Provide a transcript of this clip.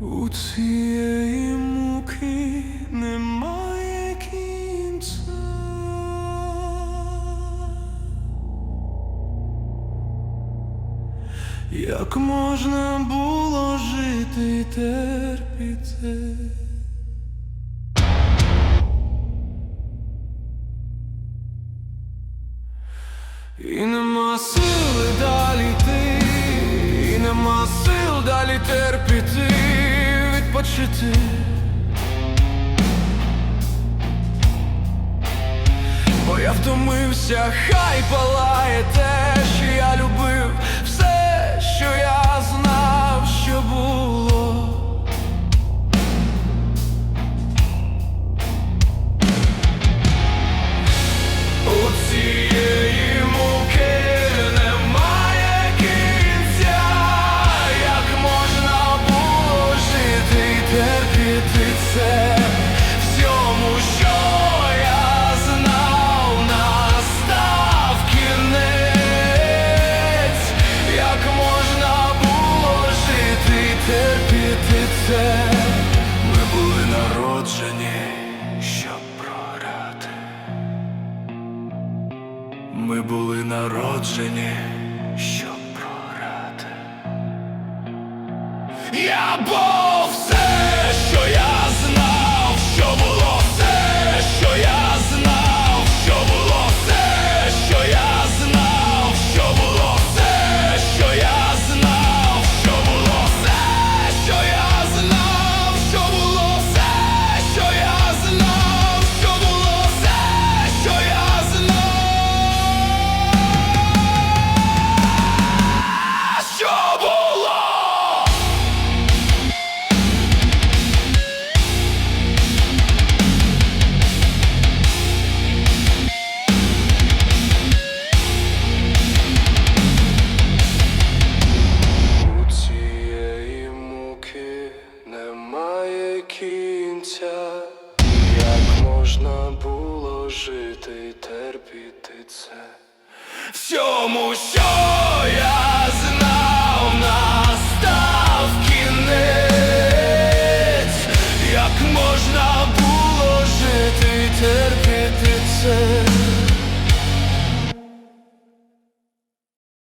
У цієї муки немає кінця. Як можна було жити й терпіти? І нема сили далі йти, і нема сил далі терпіти, відпочити. Бо я втомився, хай палає терпіти. Ми були народжені, щоб програти. Ми були народжені, щоб програти. Я був все, кінця, як можна було жити терпіти це. Всьому, що